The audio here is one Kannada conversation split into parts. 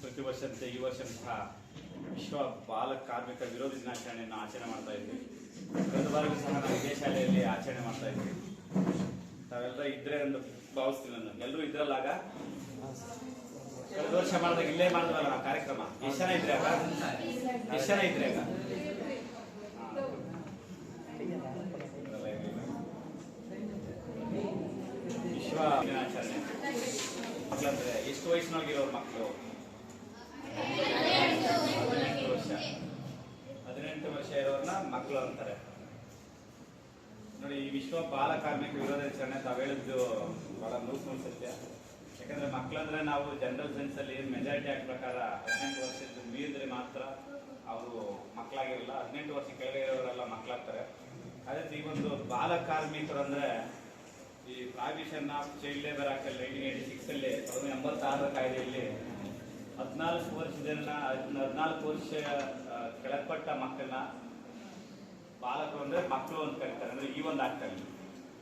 ಪ್ರತಿ ವರ್ಷದಂತೆ ಈ ವರ್ಷ ಸಹ ವಿಶ್ವ ಬಾಲ ಕಾರ್ಮಿಕ ವಿರೋಧಿ ದಿನಾಚರಣೆಯನ್ನು ಆಚರಣೆ ಮಾಡ್ತಾ ಇದ್ವಿ ಕಳೆದ ಬಾರಿಗೂ ಸಹ ನಾವು ಇದೇ ಆಚರಣೆ ಮಾಡ್ತಾ ಇದ್ವಿ ತಾವೆಲ್ಲ ಇದ್ರೆ ಎಂದು ಭಾವಿಸ್ತೀನಿ ನಾನು ಎಲ್ಲರೂ ಇದ್ರಲ್ಲಾಗ ಕಳೆದ ವರ್ಷ ಮಾಡಿದಾಗ ಇಲ್ಲೇ ಮಾಡಿದ್ವಲ್ಲ ಕಾರ್ಯಕ್ರಮ? ಎಷ್ಟು ಜನ ಇದ್ರೆ ಎಷ್ಟು ಜನ ಇದ್ರೆ ಇರ್ಲಿಲ್ಲ. ವಿಶ್ವ ದಿನಾಚರಣೆ. ಮಕ್ಕಳಂದ್ರೆ ಎಷ್ಟು ವಯಸ್ಸಿನೊಳಗಿರೋರು ಮಕ್ಕಳು? ಹದಿನೆಂಟು ವರ್ಷ. ಹದಿನೆಂಟು ಮಕ್ಕಳು ಅಂತಾರೆ. ನೋಡಿ, ಈ ವಿಶ್ವ ಬಾಲ ಕಾರ್ಮಿಕ ವಿರೋಧ ದಿನಾಚರಣೆ ತಾವು ಹೇಳಿದ್ದು ಬಹಳ ನೂತನ ಸತ್ಯ. ಯಾಕಂದ್ರೆ ಮಕ್ಕಳಂದ್ರೆ ನಾವು ಜನರಲ್ ಸೆನ್ಸ್ ಅಲ್ಲಿ ಮೆಜಾರಿಟಿ ಆಗಿ ಪ್ರಕಾರ ಹದಿನೆಂಟು ವರ್ಷದ ಮೀರಿದ್ರೆ ಮಾತ್ರ ಅವರು ಮಕ್ಕಳಾಗಿರಲ್ಲ ಹದಿನೆಂಟು ವರ್ಷ ಕೆಳಗೆ ಇರೋರೆಲ್ಲ ಮಕ್ಕಳಾಗ್ತಾರೆ ಅದೇ ಈ ಒಂದು ಬಾಲ ಕಾರ್ಮಿಕರು ಅಂದ್ರೆ ಈ provision of child labour act nineteen eighty six ಅಲ್ಲಿ ಸಾವಿರದ ಎಂಬತ್ತಾರರ ಕಾಯ್ದೆಯಲ್ಲಿ ಹದಿನಾಲ್ಕು ವರ್ಷದನ್ನ, ಹದಿನಾಲ್ಕು ವರ್ಷ ಕೆಳಪಟ್ಟ ಮಕ್ಕಳನ್ನ ಬಾಲಕರು ಅಂದ್ರೆ ಮಕ್ಕಳು ಅಂತ ಕರೀತಾರೆ. ಅಂದ್ರೆ ಈ ಒಂದು ಆಕ್ಟ್ ಅಲ್ಲಿ.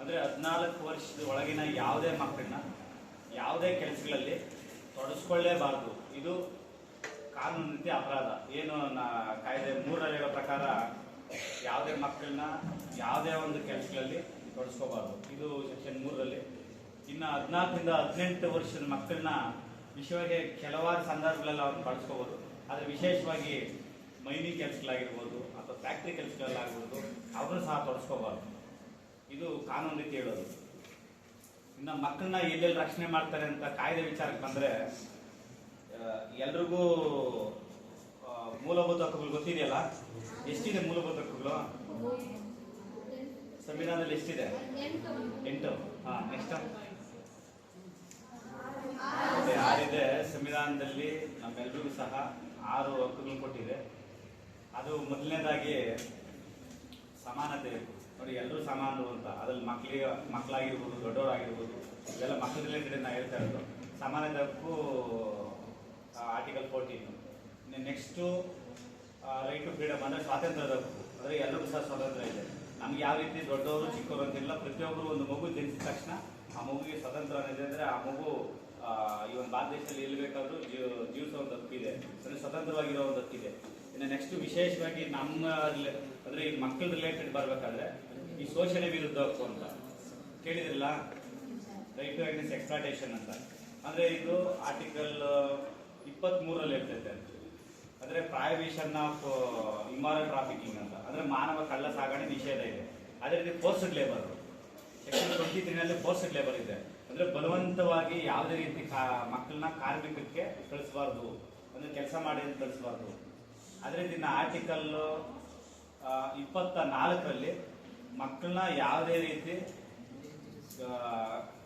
ಅಂದ್ರೆ ಹದಿನಾಲ್ಕು ವರ್ಷದ ಒಳಗಿನ ಯಾವುದೇ ಮಕ್ಕಳನ್ನ ಯಾವುದೇ ಕೆಲಸಗಳಲ್ಲಿ ತೊಡಸ್ಕೊಳ್ಳೇಬಾರದು. ಇದು ಕಾನೂನು ರೀತಿ ಅಪರಾಧ. ಏನು ನಾ- ಕಾಯ್ದೆ ಹೇಳೋ ಪ್ರಕಾರ ಯಾವುದೇ ಮಕ್ಕಳನ್ನ ಯಾವುದೇ ಒಂದು ಕೆಲಸಗಳಲ್ಲಿ ತೊಡಸ್ಕೋಬಾರ್ದು. ಇದು ಸೆಕ್ಷನ್ ಮೂರರಲ್ಲಿ. ಇನ್ನು ಹದಿನಾಲ್ಕರಿಂದ ಹದಿನೆಂಟು ವರ್ಷದ ಮಕ್ಕಳನ್ನ ವಿಶೇಷವಾಗಿ ಕೆಲವಾರು ಸಂದರ್ಭಗಳಲ್ಲಿ ಅವ್ರನ್ನ ಬಳಸ್ಕೋಬೋದು ಆದರೆ ವಿಶೇಷವಾಗಿ ಮೈನಿ ಕೆಲಸಗಳಾಗಿರ್ಬೋದು ಅಥವಾ ಫ್ಯಾಕ್ಟ್ರಿ ಕೆಲಸಗಳಲ್ಲಾಗ್ಬೋದು ಅವ್ರನ್ನ ಸಹ ತೊಡಸ್ಕೋಬಾರ್ದು. ಇದು ಕಾನೂನು ರೀತಿ ಹೇಳೋದು. ಇನ್ನು ಮಕ್ಕಳನ್ನ ಎಲ್ಲೆಲ್ಲಿ ರಕ್ಷಣೆ ಮಾಡ್ತಾರೆ ಅಂತ ಕಾಯ್ದೆ ವಿಚಾರಕ್ಕೆ ಬಂದ್ರೆ ಎಲ್ರಿಗೂ ಮೂಲಭೂತ ಹಕ್ಕುಗಳು ಗೊತ್ತಿದೆಯಲ್ಲ? ಎಷ್ಟಿದೆ ಮೂಲಭೂತ ಹಕ್ಕುಗಳು? ಸಂವಿಧಾನದಲ್ಲಿ ಎಷ್ಟಿದೆ? ಎಂಟು. ಹಾ ನೆಕ್ಸ್ಟ್ ಯಾರಿದೆ ಸಂವಿಧಾನದಲ್ಲಿ ನಮ್ಮೆಲ್ರಿಗೂ ಸಹ ಆರು ಹಕ್ಕುಗಳು ಕೊಟ್ಟಿದೆ. ಅದು ಮೊದಲನೇದಾಗಿ ಸಮಾನತೆ ನೋಡಿ ಎಲ್ಲರೂ ಸಮಾನರು ಅಂತ. ಅದ್ರಲ್ಲಿ ಮಕ್ಕಳಿಗೆ ಮಕ್ಕಳಾಗಿರ್ಬೋದು ದೊಡ್ಡವರಾಗಿರ್ಬೋದು ಇದೆಲ್ಲ ಮಕ್ಕಳ ರಿಲೇಟೆಡ್ ನಾ ಹೇಳ್ತಾ ಇರೋದು. ಸಮಾನತೆಕ್ಕೂ article fourteen next right to freedom ಅಂದರೆ ಸ್ವಾತಂತ್ರ್ಯದ ಹಕ್ಕು. ಅಂದರೆ ಎಲ್ಲರಿಗೂ ಸಹ ಸ್ವಾತಂತ್ರ್ಯ ಇದೆ. ನಮ್ಗೆ ಯಾವ ರೀತಿ ದೊಡ್ಡವರು, ಚಿಕ್ಕವರು ಅಂತಿಲ್ಲ. ಪ್ರತಿಯೊಬ್ಬರು ಒಂದು ಮಗು ಜನಿಸಿದ ತಕ್ಷಣ ಆ ಮಗುವಿಗೆ ಸ್ವತಂತ್ರ ಅನ್ನೋದು ಅಂದರೆ ಆ ಮಗು ಈ ಒಂದು ಭಾರತ ದೇಶದಲ್ಲಿ ಎಲ್ಲಿ ಬೇಕಾದ್ರೂ ಜೀವ ಜೀವಿಸೋ ಒಂದು ಹಕ್ಕಿದೆ ಅಂದರೆ ಸ್ವತಂತ್ರವಾಗಿರೋ ಒಂದು ಹಕ್ಕಿದೆ. ಇನ್ನು ನೆಕ್ಸ್ಟ್ ವಿಶೇಷವಾಗಿ ನಮ್ಮ ಅಂದ್ರೆ ಈ ಮಕ್ಕಳ ರಿಲೇಟೆಡ್ ಬರ್ಬೇಕಾದ್ರೆ ಈ ಶೋಷಣೆ ವಿರುದ್ಧ ಹಕ್ಕು ಅಂತ. ಕೇಳಿದ್ರಲ್ಲ? ರೈಟ್ ಟು ಅಗೇನ್ಸ್ ಎಕ್ಸ್ಪ್ಲಾಟೇಷನ್ ಅಂತ. ಅಂದ್ರೆ ಇದು ಆರ್ಟಿಕಲ್ ಇಪ್ಪತ್ತ್ ಮೂರಲ್ಲಿ ಇರ್ತೈತೆ ಅಂದ್ರೆ ಪ್ರಾಯವಿಷನ್ ಆಫ್ ಇಮಾರಲ್ ಟ್ರಾಫಿಕಿಂಗ್ ಅಂತ. ಅಂದ್ರೆ ಮಾನವ ಕಳ್ಳ ಸಾಗಣೆ ನಿಷೇಧ ಇದೆ. ಅದೇ ರೀತಿ ಫೋರ್ಸ್ಡ್ ಲೇಬರ್ ಸೆಕ್ಷನ್ ಟ್ವೆಂಟಿ ತ್ರೀನಲ್ಲಿ ಫೋರ್ಸ್ಡ್ ಲೇಬರ್ ಇದೆ. ಅಂದ್ರೆ ಬಲವಂತವಾಗಿ ಯಾವುದೇ ರೀತಿ ಮಕ್ಕಳನ್ನ ಕಾರ್ಮಿಕಕ್ಕೆ ಕಳಿಸಬಾರ್ದು. ಅಂದ್ರೆ ಕೆಲಸ ಮಾಡಿ ಕಳಿಸಬಾರ್ದು. ಅದೇ ದಿನ ಆರ್ಟಿಕಲ್ ಇಪ್ಪತ್ತ ನಾಲ್ಕರಲ್ಲಿ ಮಕ್ಕಳನ್ನ ಯಾವುದೇ ರೀತಿ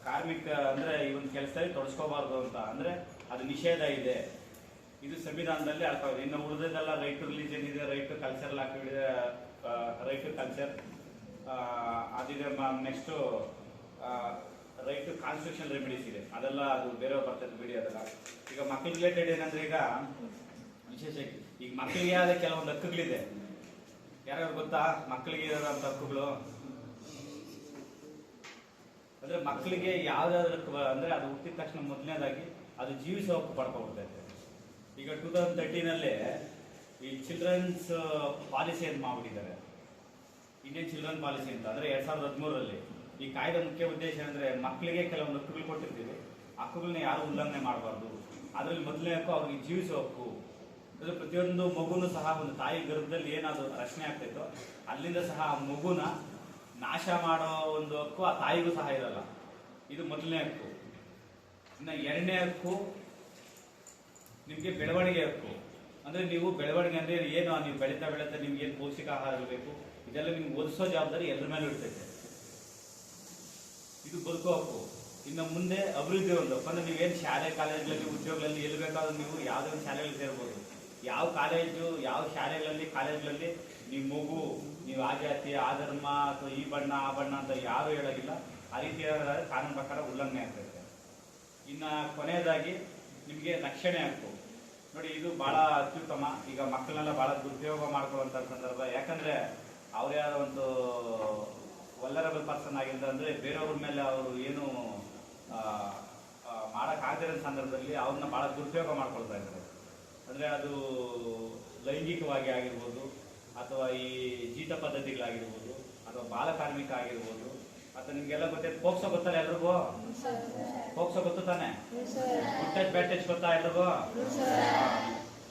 ಕಾರ್ಮಿಕ, ಅಂದರೆ ಈ ಒಂದು ಕೆಲಸದಲ್ಲಿ ತೊಡಸ್ಕೋಬಾರ್ದು ಅಂತ, ಅಂದರೆ ಅದು ನಿಷೇಧ ಇದೆ. ಇದು ಸಂವಿಧಾನದಲ್ಲಿ ಅರ್ಥ ಇನ್ನು ಉಳಿದದೆಲ್ಲ ರೈಟ್ ಟು ರಿಲಿಜನ್ ಇದೆ right to cultural activity right to culture ಅದಿದೆ next right to constitution remedies ಇದೆ. ಅದೆಲ್ಲ ಅದು ಬೇರೆ ಬರ್ತದೆ ಬಿಡಿ ಅದೆಲ್ಲ. ಈಗ ಮಕ್ಕಳ ರಿಲೇಟೆಡ್ ಏನಂದ್ರೆ ಈಗ ವಿಶೇಷ ಈಗ ಮಕ್ಕಳಿಗೆ ಆದ ಕೆಲವೊಂದು ಹಕ್ಕುಗಳಿದೆ. ಯಾರ್ಯಾರು ಗೊತ್ತಾ? ಮಕ್ಕಳಿಗೆ ಇರೋಂಥ ಹಕ್ಕುಗಳು. ಅಂದ್ರೆ ಮಕ್ಕಳಿಗೆ ಯಾವ್ದಾದ್ರು ಅಂದ್ರೆ ಅದು ಹುಟ್ಟಿದ ತಕ್ಷಣ ಮೊದಲನೇದಾಗಿ ಅದು ಜೀವಿಸೋ ಹಕ್ಕು ಪಡ್ಕೊಬಿಡ್ತೈತೆ ಈಗ ಟೂ ತೌಸಂಡ್ ತರ್ಟೀನಲ್ಲಿ ಈ ಚಿಲ್ಡ್ರನ್ಸ್ ಪಾಲಿಸಿ ಅಂತ ಮಾಡ್ಬಿಟ್ಟಿದ್ದಾರೆ? ಇಂಡಿಯನ್ ಚಿಲ್ಡ್ರನ್ ಪಾಲಿಸಿ ಅಂತ. ಅಂದ್ರೆ ಎರಡ್ ಸಾವಿರದ ಹದಿಮೂರರಲ್ಲಿ ಈ ಕಾಯ್ದೆ ಮುಖ್ಯ ಉದ್ದೇಶ ಅಂದ್ರೆ ಮಕ್ಕಳಿಗೆ ಕೆಲವೊಂದು ಹಕ್ಕುಗಳು ಕೊಟ್ಟಿರ್ತೀವಿ. ಹಕ್ಕುಗಳನ್ನ ಯಾರು ಉಲ್ಲಂಘನೆ ಮಾಡಬಾರ್ದು. ಅದ್ರಲ್ಲಿ ಮೊದಲನೇ ಹಕ್ಕು ಅವ್ರಿಗೆ ಜೀವಿಸೋ ಹಕ್ಕು. ಅಂದ್ರೆ ಪ್ರತಿಯೊಂದು ಮಗುನು ಸಹ ಒಂದು ತಾಯಿ ಗರ್ಭದಲ್ಲಿ ಏನಾದ್ರು ರಕ್ಷಣೆ ಆಗ್ತೈತೋ ಅಲ್ಲಿಂದ ಸಹ ಆ ಮಗುನ ನಾಶ ಮಾಡೋ ಒಂದು ಹಕ್ಕು ಆ ತಾಯಿಗೂ ಸಹ ಇರಲ್ಲ. ಇದು ಮೊದಲನೇ ಹಕ್ಕು. ಇನ್ನು ಎರಡನೇ ಹಕ್ಕು ನಿಮಗೆ ಬೆಳವಣಿಗೆ ಹಕ್ಕು. ಅಂದ್ರೆ ನೀವು ಬೆಳವಣಿಗೆ ಅಂದ್ರೆ ಏನು, ನೀವು ಬೆಳೀತಾ ಬೆಳೀತಾ ನಿಮ್ಗೆ ಏನು ಪೌಷ್ಟಿಕ ಆಹಾರ ಇರಬೇಕು, ಇದೆಲ್ಲ ನಿಮ್ಗೆ ಓದಿಸೋ ಜವಾಬ್ದಾರಿ ಎಲ್ಲರ ಮೇಲೆ ಇರ್ತೈತೆ. ಇದು ಬದುಕೋ ಹಕ್ಕು. ಇನ್ನು ಮುಂದೆ ಅಭಿವೃದ್ಧಿ ಒಂದು. ಅಂದರೆ ನೀವೇನು ಶಾಲೆ, ಕಾಲೇಜ್ಗಳಲ್ಲಿ, ಉದ್ಯೋಗಗಳಲ್ಲಿ ಎಲ್ಲಿ ಬೇಕಾದ್ರೂ ನೀವು ಯಾವುದೇ ಒಂದು ಸೇರ್ಬೋದು. ಯಾವ ಕಾಲೇಜು, ಯಾವ ಶಾಲೆಗಳಲ್ಲಿ, ಕಾಲೇಜ್ಗಳಲ್ಲಿ ನೀವು ಮಗು, ನೀವು ಆ ಜಾತಿ, ಆ ಧರ್ಮ ಅಥವಾ ಈ ಬಣ್ಣ, ಆ ಬಣ್ಣ ಅಂತ ಯಾರು ಹೇಳೋದಿಲ್ಲ, ಆ ರೀತಿ ಹೇಳೋದಾದ್ರೆ ಕಾನೂನು ಪ್ರಕಾರ ಉಲ್ಲಂಘನೆ ಆಗ್ತೈತೆ ಇನ್ನು ಕೊನೆಯದಾಗಿ ನಿಮಗೆ ರಕ್ಷಣೆ ಹಕ್ಕು ನೋಡಿ, ಇದು ಭಾಳ ಅತ್ಯುತ್ತಮ. ಈಗ ಮಕ್ಕಳನ್ನೆಲ್ಲ ಭಾಳ ದುರುಪಯೋಗ ಮಾಡ್ಕೊಳ್ಳುವಂಥ ಸಂದರ್ಭ. ಯಾಕಂದರೆ ಅವರೇ ಆದ ಒಂದು ವಲ್ಲರಬಲ್ ಪರ್ಸನ್ ಆಗಿಲ್ಲ ಅಂದರೆ ಬೇರೆಯವ್ರ ಮೇಲೆ ಅವರು ಏನು ಮಾಡೋಕ್ಕಾಗದಿರೋ ಸಂದರ್ಭದಲ್ಲಿ ಅವ್ರನ್ನ ಭಾಳ ದುರುಪಯೋಗ ಮಾಡ್ಕೊಳ್ತಾ ಇದ್ದಾರೆ. ಅಂದ್ರೆ ಅದು ಲೈಂಗಿಕವಾಗಿ ಆಗಿರ್ಬೋದು ಅಥವಾ ಈ ಜೀತ ಪದ್ಧತಿಗಳಾಗಿರ್ಬೋದು ಅಥವಾ ಬಾಲಕಾರ್ಮಿಕ ಆಗಿರ್ಬೋದು ಅಥವಾ ನಿಮ್ಗೆಲ್ಲ ಗೊತ್ತೈತೆ ಪೋಕ್ಸೋ ಗೊತ್ತಲ್ಲ ಎಲ್ರಿಗೂ? ಪೋಕ್ಸೋ ಗೊತ್ತು ತಾನೆ? ಗುಡ್ ಟಚ್ ಗೊತ್ತಾ ಎಲ್ರಿಗೂ?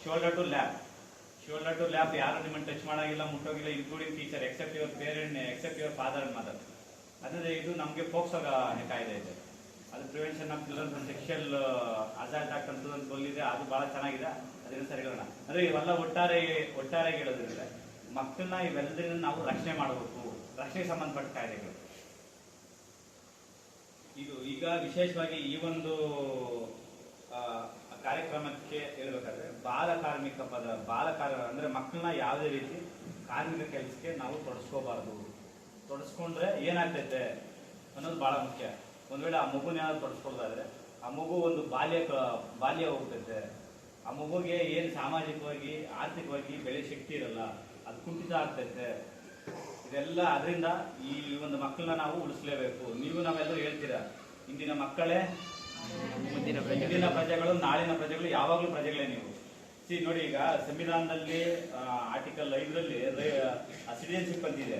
Shoulder to lap shoulder to lap ಯಾರು ನಿಮ್ಮನ್ನು ಟಚ್ ಮಾಡೋಂಗಿಲ್ಲ, ಮುಟ್ಟೋಗಿಲ್ಲ including teacher except your parent except your father and mother ಅದೇ ಇದು ನಮಗೆ ಪೋಕ್ಸೋ ಕಾಯ್ದೆ ಇದೆ. Prevention of children sexual assault ಅಂತ ಒಂದು ಅದು ಬಹಳ ಚೆನ್ನಾಗಿದೆ. ಅದನ್ನ ಸರಿಗಳನ್ನ ಅಂದ್ರೆ ಇವೆಲ್ಲ ಒಟ್ಟಾರೆ ಒಟ್ಟಾರೆ ಹೇಳೋದ್ರಿಂದ ಮಕ್ಕಳನ್ನ ಇವೆಲ್ಲದರಿಂದ ನಾವು ರಕ್ಷಣೆ ಮಾಡಬೇಕು. ರಕ್ಷಣೆಗೆ ಸಂಬಂಧಪಟ್ಟ ಕಾಯ್ದೆಗಳು. ಇದು ಈಗ ವಿಶೇಷವಾಗಿ ಈ ಒಂದು ಕಾರ್ಯಕ್ರಮಕ್ಕೆ ಹೇಳ್ಬೇಕಾದ್ರೆ ಬಾಲ ಕಾರ್ಮಿಕ ಪದ, ಬಾಲ ಕಾರ, ಅಂದ್ರೆ ಮಕ್ಕಳನ್ನ ಯಾವುದೇ ರೀತಿ ಕಾರ್ಮಿಕ ಕೆಲಸಕ್ಕೆ ನಾವು ತೊಡಸ್ಕೋಬಾರ್ದು. ತೊಡಸ್ಕೊಂಡ್ರೆ ಏನಾಗ್ತೈತೆ ಅನ್ನೋದು ಬಹಳ ಮುಖ್ಯ. ಒಂದ್ ವೇಳೆ ಆ ಮಗುನ ಏನಾದ್ರು ತೊಡಸ್ಕೊಳ್ದಾದ್ರೆ ಆ ಮಗು ಒಂದು ಬಾಲ್ಯ ಬಾಲ್ಯ ಹೋಗ್ತೈತೆ. ಆ ಮಗುಗೆ ಏನ್ ಸಾಮಾಜಿಕವಾಗಿ ಆರ್ಥಿಕವಾಗಿ ಬೆಳೆ ಶಕ್ತಿ ಇರಲ್ಲ ಅದು ಕುಂಠಿತ ಆಗ್ತೈತೆ. ಇದೆಲ್ಲ ಅದರಿಂದ ಈ ಒಂದು ಮಕ್ಕಳನ್ನ ನಾವು ಉಳಿಸ್ಲೇಬೇಕು. ನೀವು ನಾವೆಲ್ಲರೂ ಹೇಳ್ತೀರಾ ಇಂದಿನ ಮಕ್ಕಳೇ ಮುಂದಿನ ಪ್ರಜೆಗಳ. ಪ್ರಜೆಗಳು ನಾಳಿನ ಪ್ರಜೆಗಳು ಯಾವಾಗಲೂ ಪ್ರಜೆಗಳೇ ನೀವು. ಸಿ ನೋಡಿ ಈಗ ಸಂವಿಧಾನದಲ್ಲಿ ಆರ್ಟಿಕಲ್ ಐದರಲ್ಲಿ ಸಿಟಿಜನ್ಶಿಪ್ ಅಂತಿದೆ.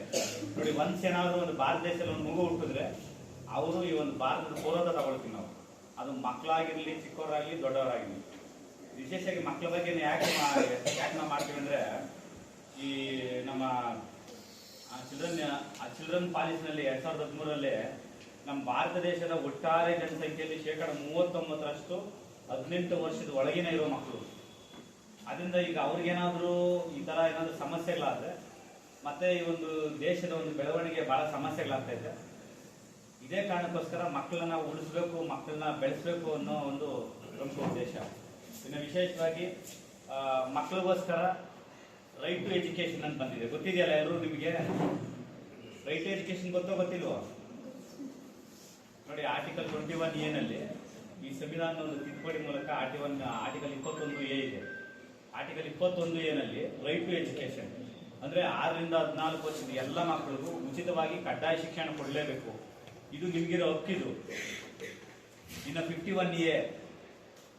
ನೋಡಿ ಒನ್ಸ್ ಏನಾದ್ರು ಒಂದು ಭಾರತ ದೇಶದಲ್ಲಿ ಒಂದು ಮಗು ಹುಟ್ಟಿದ್ರೆ ಅವರು ಈ ಒಂದು ಭಾರತದ ಪೌರತ್ವ ತಗೊಳ್ತೀವಿ ನಾವು. ಅದು ಮಕ್ಕಳಾಗಿರಲಿ, ಚಿಕ್ಕವರಾಗಲಿ, ದೊಡ್ಡವರಾಗಲಿ. ವಿಶೇಷವಾಗಿ ಮಕ್ಕಳ ಬಗ್ಗೆ ಯಾಕೆ ಯಾಕೆ ನಾವು ಮಾಡ್ತೀವಿ ಅಂದ್ರೆ, ಈ ನಮ್ಮ ಚಿಲ್ಡ್ರನ್ ಆ ಚಿಲ್ಡ್ರನ್ ಪಾಲಿಸಿನಲ್ಲಿ ಎರಡು ಸಾವಿರದ ಹದಿಮೂರರಲ್ಲಿ ನಮ್ಮ ಭಾರತ ದೇಶದ ಒಟ್ಟಾರೆ ಜನಸಂಖ್ಯೆಯಲ್ಲಿ ಶೇಕಡ ಮೂವತ್ತೊಂಬತ್ತರಷ್ಟು ಹದಿನೆಂಟು ವರ್ಷದ ಒಳಗಿನ ಇರೋ ಮಕ್ಕಳು. ಅದರಿಂದ ಈಗ ಅವ್ರಿಗೇನಾದರೂ ಈ ತರ ಏನಾದರೂ ಸಮಸ್ಯೆಗಳಾದ್ರೆ, ಮತ್ತೆ ಈ ಒಂದು ದೇಶದ ಒಂದು ಬೆಳವಣಿಗೆ ಬಹಳ ಸಮಸ್ಯೆಗಳಾಗ್ತಾ ಇದೇ. ಕಾರಣಕ್ಕೋಸ್ಕರ ಮಕ್ಕಳನ್ನ ಉಳಿಸ್ಬೇಕು, ಮಕ್ಕಳನ್ನ ಬೆಳೆಸಬೇಕು ಅನ್ನೋ ಒಂದು ಪ್ರಮುಖ ಉದ್ದೇಶ. ಇನ್ನು ವಿಶೇಷವಾಗಿ ಮಕ್ಕಳಿಗೋಸ್ಕರ ರೈಟ್ ಟು ಎಜುಕೇಶನ್ ಅಂತ ಬಂದಿದೆ. ಗೊತ್ತಿದೆಯಲ್ಲ ಎಲ್ಲರೂ ನಿಮಗೆ? ರೈಟ್ ಟು ಎಜುಕೇಶನ್ ಗೊತ್ತೋ ಗೊತ್ತಿಲ್ವೋ? ನೋಡಿ, ಆರ್ಟಿಕಲ್ ಟ್ವೆಂಟಿ ಒನ್ ಎನಲ್ಲಿ ಈ ಸಂವಿಧಾನದ ಒಂದು ತಿದ್ದುಪಡಿ ಮೂಲಕ ಆರ್ಟಿ ಒನ್ ಆರ್ಟಿಕಲ್ ಇಪ್ಪತ್ತೊಂದು ಎ ಇದೆ. ಆರ್ಟಿಕಲ್ ಇಪ್ಪತ್ತೊಂದು ಎನಲ್ಲಿ ರೈಟ್ ಟು ಎಜುಕೇಶನ್ ಅಂದ್ರೆ ಆರರಿಂದ ಹದಿನಾಲ್ಕು ವರ್ಷದ ಎಲ್ಲ ಮಕ್ಕಳಿಗೂ ಉಚಿತವಾಗಿ ಕಡ್ಡಾಯ ಶಿಕ್ಷಣ ಕೊಡಲೇಬೇಕು. ಇದು ನಿಮ್ಗಿರೋ ಹಕ್ಕಿದು. ಇನ್ನು ಫಿಫ್ಟಿ ಒನ್ ಎ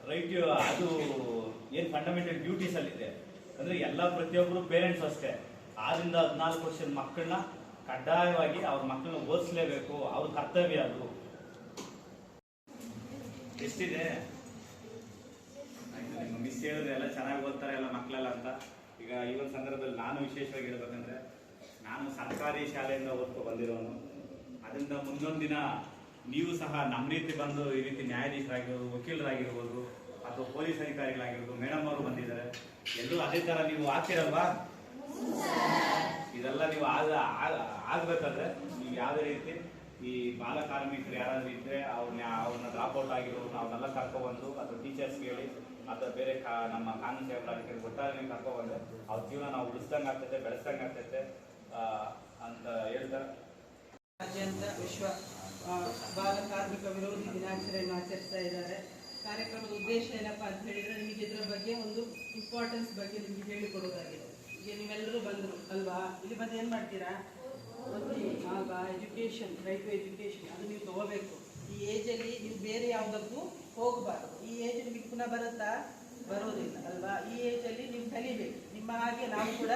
ರೈಟ್ ಅದು ಏನು ಫಂಡಮೆಂಟಲ್ ಡ್ಯೂಟೀಸ್ ಅಲ್ಲಿದೆ. ಅಂದ್ರೆ ಎಲ್ಲ ಪ್ರತಿಯೊಬ್ಬರು ಪೇರೆಂಟ್ಸ್ ಅಷ್ಟೇ. ಆರಿಂದ ಹದಿನಾಲ್ಕು ವರ್ಷದ ಮಕ್ಕಳನ್ನ ಕಡ್ಡಾಯವಾಗಿ ಅವ್ರ ಮಕ್ಕಳನ್ನ ಓದಿಸ್ಲೇಬೇಕು. ಅವ್ರ ಕರ್ತವ್ಯ ಅದು. ಎಷ್ಟಿದೆ? ಮಿಸ್ ಹೇಳಿದ್ರೆ ಎಲ್ಲ ಚೆನ್ನಾಗಿ ಓದ್ತಾರೆ ಎಲ್ಲ ಮಕ್ಕಳೆಲ್ಲ ಅಂತ. ಈಗ ಈ ಒಂದು ಸಂದರ್ಭದಲ್ಲಿ ನಾನು ವಿಶೇಷವಾಗಿ ಹೇಳ್ಬೇಕಂದ್ರೆ, ನಾನು ಸರ್ಕಾರಿ ಶಾಲೆಯಿಂದ ಓದ್ಕೊ ಬಂದಿರೋನು. ಅದರಿಂದ ಮುಂದೊಂದು ದಿನ ನೀವು ಸಹ ನಮ್ಮ ರೀತಿ ಬಂದು ಈ ರೀತಿ ನ್ಯಾಯಾಧೀಶರಾಗಿರ್ಬೋದು, ವಕೀಲರಾಗಿರ್ಬೋದು ಅಥವಾ ಪೊಲೀಸ್ ಅಧಿಕಾರಿಗಳಾಗಿರ್ಬೋದು, ಮೇಡಮ್ ಅವರು ಬಂದಿದ್ದಾರೆ. ಎಲ್ಲರೂ ಅದೇ ಥರ ನೀವು ಆಗ್ತಿರಲ್ವಾ? ಇದೆಲ್ಲ ನೀವು ಆಗ ಆಗಬೇಕಾದ್ರೆ ನೀವು ಯಾವುದೇ ರೀತಿ ಈ ಬಾಲ ಕಾರ್ಮಿಕರು ಯಾರಾದರೂ ಇದ್ದರೆ ಅವ್ರನ್ನ ಅವ್ರನ್ನ ಡ್ರಾಪ್ ಔಟ್ ಆಗಿರೋರು ಅವ್ರನ್ನೆಲ್ಲ ಕರ್ಕೊಬಂದು ಅಥವಾ ಟೀಚರ್ಸ್ ಹೇಳಿ ಅಥವಾ ಬೇರೆ ಕಾ, ನಮ್ಮ ಕಾನೂನು ಸೇವಾ ಅಧಿಕಾರಿ ಒಟ್ಟಾರೆ ಕರ್ಕೊಬಂದು ಅವ್ರ ಜೀವನ ನಾವು ಉಳಿಸ್ದಂಗೆ ಆಗ್ತೈತೆ ಬೆಳೆಸ್ದಂಗೆ ಆಗ್ತೈತೆ ಅಂತ ಹೇಳ್ತಾರೆ ರಾಜ್ಯಾದ್ಯಂತ ವಿಶ್ವ ಬಾಲ ಕಾರ್ಮಿಕ ವಿರೋಧಿ ದಿನಾಚರಣೆಯನ್ನು ಆಚರಿಸ್ತಾ ಇದ್ದಾರೆ. ಕಾರ್ಯಕ್ರಮದ ಉದ್ದೇಶ ಏನಪ್ಪಾ ಅಂತ ಹೇಳಿದ್ರೆ ನಿಮಗೆ ಇದರ ಬಗ್ಗೆ ಒಂದು ಇಂಪಾರ್ಟೆನ್ಸ್ ಬಗ್ಗೆ ನಿಮಗೆ ಹೇಳಿಕೊಡೋದಾಗಿದೆ. ಈಗ ನೀವೆಲ್ಲರೂ ಬಂದರು, ಅಲ್ವಾ? ಇಲ್ಲಿ ಬಂದು ಏನು ಮಾಡ್ತೀರಾ? ಅಲ್ವಾ ಎಜುಕೇಷನ್ ರೈಟ್ ಟು ಎಜುಕೇಷನ್ ಅದು ನೀವು ತಗೋಬೇಕು. ಈ ಏಜಲ್ಲಿ ನೀವು ಬೇರೆ ಯಾವುದಕ್ಕೂ ಹೋಗಬಾರ್ದು. ಈ ಏಜ್ ನಿಮಗೆ ಪುನಃ ಬರುತ್ತಾ? ಬರೋದಿಲ್ಲ ಅಲ್ವಾ? ಈ ಏಜಲ್ಲಿ ನೀವು ಕಲಿಬೇಕು. ನಿಮ್ಮ ಹಾಗೆ ನಾವು ಕೂಡ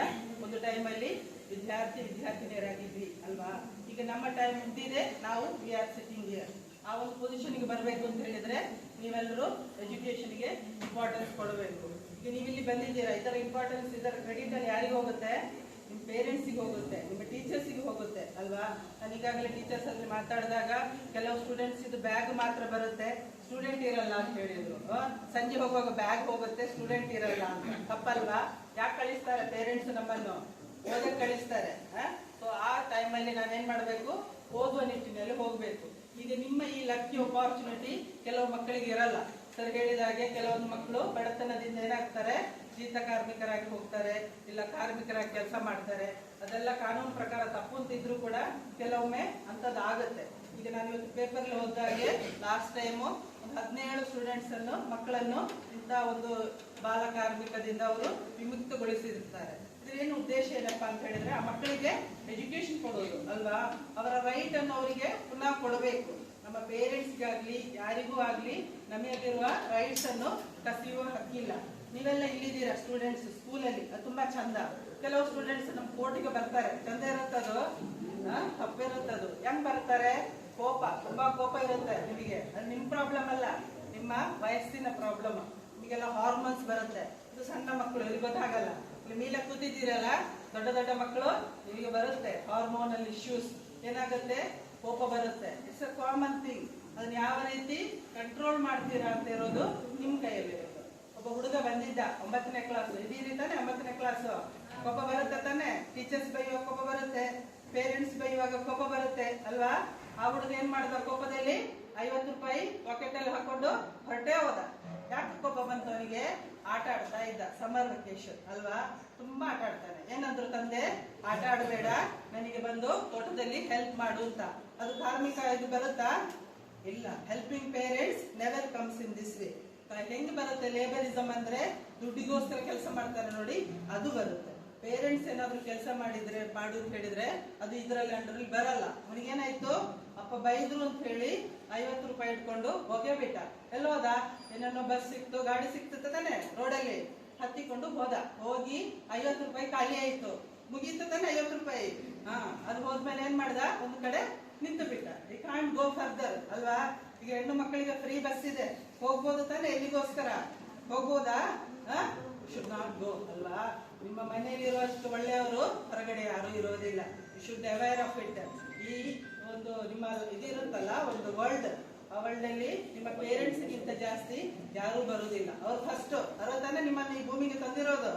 ಒಂದು ಟೈಮಲ್ಲಿ ವಿದ್ಯಾರ್ಥಿ, ವಿದ್ಯಾರ್ಥಿನಿಯರಾಗಿದ್ವಿ, ಅಲ್ವಾ? ಈಗ ನಮ್ಮ ಟೈಮ್ ಮುಗ್ದಿದೆ. ನಾವು ವಿ ಆರ್ ಸಿಟ್ಟಿಂಗ್ ಇಯರ್ ಆ ಒಂದು ಪೊಸಿಷನ್ಗೆ ಬರಬೇಕು ಅಂತ ಹೇಳಿದ್ರೆ ನೀವೆಲ್ಲರೂ ಎಜುಕೇಷನ್ಗೆ ಇಂಪಾರ್ಟೆನ್ಸ್ ಕೊಡಬೇಕು. ಈಗ ನೀವು ಇಲ್ಲಿ ಬಂದಿದ್ದೀರಾ ಇದರ ಇಂಪಾರ್ಟೆನ್ಸ್ ಇದರ ಕ್ರೆಡಿಟ್ ಅಲ್ಲಿ ಯಾರಿಗೆ ಹೋಗುತ್ತೆ? ನಿಮ್ಮ ಪೇರೆಂಟ್ಸಿಗೆ ಹೋಗುತ್ತೆ, ನಿಮ್ಮ ಟೀಚರ್ಸಿಗೆ ಹೋಗುತ್ತೆ, ಅಲ್ವಾ? ನಾನು ಈಗಾಗಲೇ ಟೀಚರ್ಸ್ ಅಲ್ಲಿ ಮಾತಾಡಿದಾಗ ಕೆಲವು ಸ್ಟೂಡೆಂಟ್ಸ್ ಇದು ಬ್ಯಾಗ್ ಮಾತ್ರ ಬರುತ್ತೆ. ಸ್ಟೂಡೆಂಟ್ ಇರಲ್ಲ ಅಂತ ಹೇಳಿದ್ರು. ಸಂಜೆ ಹೋಗುವಾಗ ಬ್ಯಾಗ್ ಹೋಗುತ್ತೆ ಸ್ಟೂಡೆಂಟ್ ಇರಲ್ಲ ಅಂತ. ತಪ್ಪಲ್ವಾ? ಯಾಕೆ ಕಳಿಸ್ತಾರೆ ಪೇರೆಂಟ್ಸ್ ನಮ್ಮನ್ನು? ಓದಕ್ಕೆ ಕಳಿಸ್ತಾರೆ ಸೊ ಆ ಟೈಮಲ್ಲಿ ನಾವೇನ್ ಮಾಡಬೇಕು? ಓದುವ ನಿಟ್ಟಿನಲ್ಲಿ ಹೋಗಬೇಕು. ಈಗ ನಿಮ್ಮ ಈ ಲಕ್ಕಿ ಅಪಾರ್ಚುನಿಟಿ ಕೆಲವು ಮಕ್ಕಳಿಗೆ ಇರಲ್ಲ. ಸರ್ ಹೇಳಿದ ಹಾಗೆ ಕೆಲವೊಂದು ಮಕ್ಕಳು ಬಡತನದಿಂದ ಏನಾಗ್ತಾರೆ? ಜೀತ ಕಾರ್ಮಿಕರಾಗಿ ಹೋಗ್ತಾರೆ, ಇಲ್ಲ ಕಾರ್ಮಿಕರಾಗಿ ಕೆಲಸ ಮಾಡ್ತಾರೆ. ಅದೆಲ್ಲ ಕಾನೂನು ಪ್ರಕಾರ ತಪ್ಪು ಅಂತಿದ್ರು ಕೂಡ ಕೆಲವೊಮ್ಮೆ ಅಂಥದ್ದು ಆಗುತ್ತೆ. ಈಗ ನಾನು ಇವತ್ತು ಪೇಪರ್ ಹೋದಾಗೆ ಲಾಸ್ಟ್ ಟೈಮು ಒಂದು ಹದಿನೇಳು ಸ್ಟೂಡೆಂಟ್ಸ್ ಅನ್ನು ಮಕ್ಕಳನ್ನು ಇಂಥ ಒಂದು ಬಾಲ ಕಾರ್ಮಿಕದಿಂದ ಅವರು ವಿಮುಕ್ತಗೊಳಿಸಿರ್ತಾರೆ. ಇದೇನು ಉದ್ದೇಶ ಏನಪ್ಪ ಅಂತ ಹೇಳಿದ್ರೆ ಆ ಮಕ್ಕಳಿಗೆ ಎಜುಕೇಶನ್ ಕೊಡೋದು ಅಲ್ವಾ? ಅವರ ರೈಟ್ ಅನ್ನು ಅವರಿಗೆ ಪುನಃ ಕೊಡಬೇಕು. ನಮ್ಮ ಪೇರೆಂಟ್ಸ್ಗಾಗ್ಲಿ ಯಾರಿಗೂ ಆಗ್ಲಿ ನಮಗಿರುವ ರೈಟ್ಸ್ ಅನ್ನು ಕಸಿಯುವ ಹಕ್ಕಿಲ್ಲ. ನೀವೆಲ್ಲ ಇಲ್ಲಿದ್ದೀರಾ ಸ್ಟೂಡೆಂಟ್ಸ್ ಸ್ಕೂಲಲ್ಲಿ ಅದು ತುಂಬಾ ಚಂದ. ಕೆಲವು ಸ್ಟೂಡೆಂಟ್ಸ್ ನಮ್ಮ ಕೋರ್ಟಿಗೆ ಬರ್ತಾರೆ. ಚಂದ ಇರುತ್ತದು ತಪ್ಪಿರುತ್ತದು ಹೆಂಗ್ ಬರ್ತಾರೆ? ಕೋಪ. ತುಂಬಾ ಕೋಪ ಇರುತ್ತೆ ನಿಮಗೆ. ಅದು ನಿಮ್ ಪ್ರಾಬ್ಲಮ್ ಅಲ್ಲ. ನಿಮ್ಮ ವಯಸ್ಸಿನ ಪ್ರಾಬ್ಲಮ್ ನಿಮಗೆಲ್ಲ ಹಾರ್ಮೋನ್ಸ್ ಬರುತ್ತೆ. ಇದು ಸಣ್ಣ ಮಕ್ಕಳು ಇಲ್ಲಿ ಗೊತ್ತಾಗಲ್ಲ. ಇಲ್ಲಿ ಕೂತಿದ್ದೀರಲ್ಲ, ದೊಡ್ಡ ದೊಡ್ಡ ಮಕ್ಕಳು, ನಿಮಗೆ ಬರುತ್ತೆ ಹಾರ್ಮೋನಲ್ ಇಶ್ಯೂಸ್ ಏನಾಗುತ್ತೆ? ಕೋಪ ಬರುತ್ತೆ. ಇಟ್ಸ್ ಅ ಕಾಮನ್ ಥಿಂಗ್ ಅದನ್ನ ಯಾವ ರೀತಿ ಕಂಟ್ರೋಲ್ ಮಾಡ್ತೀರಾ ಅಂತ ಇರೋದು ನಿಮ್ ಕೈಯಲ್ಲಿ ಒಬ್ಬ ಹುಡುಗ ಬಂದಿದ್ದ ಒಂಬತ್ತನೇ ಕ್ಲಾಸ್ ಇದೀರಿ ತಾನೆ ಒಂಬತ್ತನೇ ಕ್ಲಾಸ್ ಕೋಪ ಬರುತ್ತೆ ತಾನೆ? ಟೀಚರ್ಸ್ ಬೈಯುವಾಗ ಕೋಪ ಬರುತ್ತೆ ಪೇರೆಂಟ್ಸ್ ಬೈಯುವಾಗ ಕೋಪ ಬರುತ್ತೆ, ಅಲ್ವಾ? ಆ ಹುಡುಗ ಏನ್ ಮಾಡ್ದ ಕೋಪದಲ್ಲಿ? ಐವತ್ತು ರೂಪಾಯಿ ಪಾಕೆಟ್ ಅಲ್ಲಿ ಹಾಕೊಂಡು ಹೊರಟೇ ಹೋದ. ಯಾಕೆ ಕೋಪ ಬಂತು ಅವನಿಗೆ? ಆಟ ಆಡ್ತಾ ಇದ್ದ ಸಮರ್ ವೆಕೇಶನ್ ಅಲ್ವಾ? ತುಂಬಾ ಆಟ ಆಡ್ತಾನೆ. ಏನಂದ್ರು ತಂದೆ, ಆಟ ಆಡಬೇಡ, ನನಗೆ ಬಂದು ತೋಟದಲ್ಲಿ ಹೆಲ್ಪ್ ಮಾಡು ಅಂತ. ಅದು ಧಾರ್ಮಿಕ ಇದು ಬರುತ್ತಾ? ಇಲ್ಲ. Helping parents never comes in this way ಹೆಂಗ್ ಬರುತ್ತೆ ಲೇಬರಿಸಮ್ ಅಂದ್ರೆ ದುಡ್ಡಿಗೋಸ್ಕರ ಕೆಲಸ ಮಾಡ್ತಾರೆ ನೋಡಿ, ಅದು ಬರುತ್ತೆ. ಪೇರೆಂಟ್ಸ್ ಏನಾದ್ರು ಕೆಲಸ ಮಾಡಿದ್ರೆ, ಮಾಡು ಅಂತ ಹೇಳಿದ್ರೆ ಅದು ಇದ್ರಲ್ಲಿ ಅಂಡ್ರಲ್ಲಿ ಬರಲ್ಲ. ಅವನಿಗೇನಾಯ್ತು? ಅಪ್ಪ ಬೈದ್ರು ಅಂತ ಹೇಳಿ ಐವತ್ತು ರೂಪಾಯಿ ಇಟ್ಕೊಂಡು ಹೋಗೇ ಬಿಟ್ಟ. ಎಲ್ಲೋದ ಏನೇನೋ ಬಸ್ ಸಿಕ್ತು, ಗಾಡಿ ಸಿಕ್ತು ತಾನೆ ರೋಡಲ್ಲಿ? ಹತ್ತಿಕೊಂಡು ಹೋದ. ಹೋಗಿ ಐವತ್ತು ರೂಪಾಯಿ ಖಾಲಿ ಆಯ್ತು. ಮುಗೀತು ತಾನೆ ಐವತ್ತು ರೂಪಾಯಿ? ಹಾ, ಅದು ಹೋದ್ಮೇಲೆ ಏನ್ ಮಾಡ್ದ? ಒಂದು ಕಡೆ ನಿಂತು ಬಿಟ್ಟ. ಈ ಕಾಂಟ್ ಗೋ ಫರ್ದರ್ ಅಲ್ವಾ? ಈಗ ಹೆಣ್ಣು ಮಕ್ಕಳಿಗೆ ಫ್ರೀ ಬಸ್ ಇದೆ. ಹೋಗ್ಬೋದು ತಾನೆ ಎಲ್ಲಿಗೋಸ್ಕರ? ಹೋಗ್ಬೋದಾ? ಶುಡ್ ನಾಟ್ ಗೋ ಅಲ್ವಾ? ನಿಮ್ಮ ಮನೆಯಲ್ಲಿ ಇರುವಷ್ಟು ಒಳ್ಳೆಯವರು ಹೊರಗಡೆ ಯಾರು ಇರೋದಿಲ್ಲ. ಶುಡ್ ಅವೇರ್ ಆಫ್ ಇಟ್ ಈ ಒಂದು ನಿಮ್ಮ ಇದಿರುತ್ತಲ್ಲ ಒಂದು ವರ್ಲ್ಡ್ ಆ ವರ್ಲ್ಡ್ ಅಲ್ಲಿ ನಿಮ್ಮ ಪೇರೆಂಟ್ಸ್ ಗಿಂತ ಜಾಸ್ತಿ ಯಾರು ಬರುವುದಿಲ್ಲ ಅವ್ರು ಫಸ್ಟ್ ಅವರು ತಾನೇ ನಿಮ್ಮನ್ನ ಈ ಭೂಮಿಗೆ ತಂದಿರೋದು.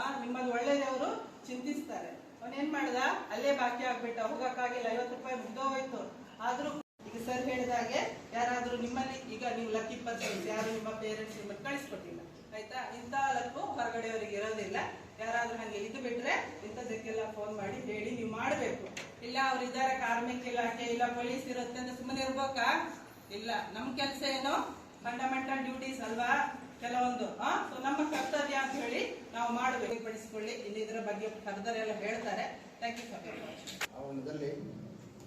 ಆ ನಿಮ್ಮಲ್ಲಿ ಒಳ್ಳೇದೇ ಅವರು ಚಿಂತಿಸ್ತಾರೆ. ಅವನೇನ್ ಮಾಡ್ದ? ಅಲ್ಲೇ ಬಾಕಿ ಆಗ್ಬಿಟ್ಟ. ಹೋಗಕ್ಕಾಗಿಲ್ಲ. ಐವತ್ತು ರೂಪಾಯಿ ಮುಗ್ದೋಯ್ತು ಆದ್ರೂ ಈಗ ಸರ್ ಹೇಳಿದಾಗೆ ಯಾರಾದ್ರೂ ನಿಮ್ಮಲ್ಲಿ ಈಗ ನೀವು ಲಕ್ಕಿ ಪರ್ಸನ್ಸ್ ಯಾರು ನಿಮ್ಮ ಪೇರೆಂಟ್ಸ್ ನಿಮ್ಮನ್ನು ಕಳಿಸ್ಕೊಟ್ಟಿಲ್ಲ. ಆಯ್ತಾ? ಇಂಥ ಲಕ್ಕು ಹೊರಗಡೆಯವರಿಗೆ ಇರೋದಿಲ್ಲ. ಯಾರಾದ್ರೂ ಹಂಗೆ ಇದು ಬಿಟ್ರೆ ಇಂಥದಕ್ಕೆಲ್ಲ ಫೋನ್ ಮಾಡಿ ಹೇಳಿ ನೀವು ಮಾಡಬೇಕು. ಇಲ್ಲ, ಅವ್ರು ಇದ್ದಾರೆ ಕಾರ್ಮಿಕ ಇಲಾಖೆ ಇಲ್ಲ, ಪೊಲೀಸ್ ಇರುತ್ತೆ ಅಂತ ಸುಮ್ಮನೆ ಇರ್ಬೇಕಾ? ಇಲ್ಲ, ನಮ್ ಕೆಲಸ ಏನು? ಫಂಡಮೆಂಟಲ್ ಡ್ಯೂಟೀಸ್ ಅಲ್ವಾ? ಕೆಲವೊಂದು ಸೊ ನಮ್ಮ ಕರ್ತವ್ಯ ಅಂತ ಹೇಳಿ ನಾವು ಮಾಡಬೇಕು ಪಡಿಸಿಕೊಳ್ಳಿ ಇಲ್ಲಿ ಇದರ ಬಗ್ಗೆ ಫರ್ದರ್ ಎಲ್ಲ ಹೇಳ್ತಾರೆ ಥ್ಯಾಂಕ್ ಯು ಸರ್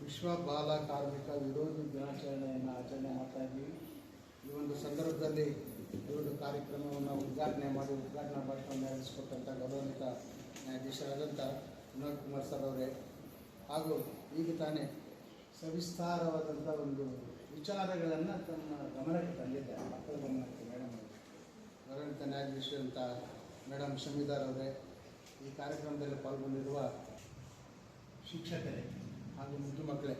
ವಿಶ್ವ ಬಾಲ ಕಾರ್ಮಿಕ ವಿರೋಧಿ ದಿನಾಚರಣೆಯನ್ನು ಆಚರಣೆ ಮಾಡ್ತಾ ಇದ್ದೀವಿ ಈ ಒಂದು ಸಂದರ್ಭದಲ್ಲಿ ಈ ಒಂದು ಕಾರ್ಯಕ್ರಮವನ್ನು ಉದ್ಘಾಟನೆ ಮಾಡಿ ಉದ್ಘಾಟನಾ ಭಾಷಣ ನಡೆಸಿಕೊಟ್ಟಂಥ ಗೌರವಾನ್ವಿತ ನ್ಯಾಯಾಧೀಶರಾದಂಥ ವಿನೋದ್ ಕುಮಾರ್ ಸರ್ ಅವರೇ. ಹಾಗೂ ಈಗ ತಾನೇ ಸವಿಸ್ತಾರವಾದಂಥ ಒಂದು ವಿಚಾರಗಳನ್ನು ತಮ್ಮ ಗಮನಕ್ಕೆ ತಂದಿದ್ದಾರೆ. ಮಕ್ಕಳ ಗಮನಕ್ಕೆ ಮೇಡಮ್ ಅವರು. ನ್ಯಾಯಾಧೀಶ ಅಂತ ಮೇಡಮ್ ಶಮಿದಾರ್ ಅವರೇ ಈ ಕಾರ್ಯಕ್ರಮದಲ್ಲಿ ಪಾಲ್ಗೊಂಡಿರುವ ಶಿಕ್ಷಕರೇ ಹಾಗೂ ಮುದ್ದು ಮಕ್ಕಳೇ.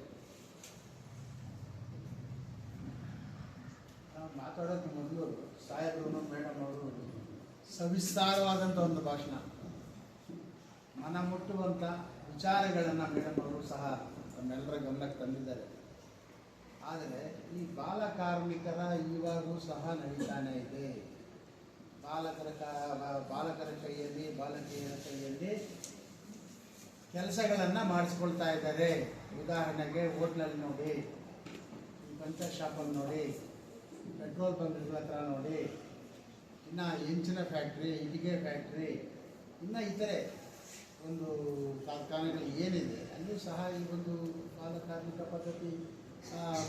ನಾವು ಮಾತಾಡೋಕ್ಕೆ ಮೊದಲು ಸಾಹೇಬರು ಮೇಡಮ್ ಅವರು ಸವಿಸ್ತಾರವಾದಂಥ ಒಂದು ಭಾಷಣ. ಮನ ಮುಟ್ಟುವಂಥ ವಿಚಾರಗಳನ್ನು ಮೇಡಮ್ ಅವರು ಸಹ ನಮ್ಮೆಲ್ಲರ ಗಮನಕ್ಕೆ ತಂದಿದ್ದಾರೆ. ಆದರೆ ಈ ಬಾಲ ಕಾರ್ಮಿಕರ ಇವಾಗೂ ಸಹ ನಡೀತಾನೆ ಇದೆ. ಬಾಲಕರ ಬಾಲಕರ ಕೈಯಲ್ಲಿ, ಬಾಲಕಿಯರ ಕೈಯಲ್ಲಿ ಕೆಲಸಗಳನ್ನು ಮಾಡಿಸ್ಕೊಳ್ತಾ ಇದ್ದಾರೆ. ಉದಾಹರಣೆಗೆ ಹೋಟ್ಲಲ್ಲಿ ನೋಡಿ ಪಂಚರ್ ಶಾಪಲ್ಲಿ ನೋಡಿ, ಪೆಟ್ರೋಲ್ ಬಂಕ್ಗಳ ಹತ್ರ ನೋಡಿ, ಇನ್ನು ಹೆಂಚಿನ ಫ್ಯಾಕ್ಟ್ರಿ ಇಟಿಗೆ ಫ್ಯಾಕ್ಟ್ರಿ, ಇನ್ನು ಇತರೆ ಒಂದು ಕಾರ್ಖಾನೆಗಳು ಏನಿದೆ ಅಲ್ಲಿ ಸಹ ಈ ಒಂದು ಬಾಲ ಕಾರ್ಮಿಕ ಪದ್ಧತಿ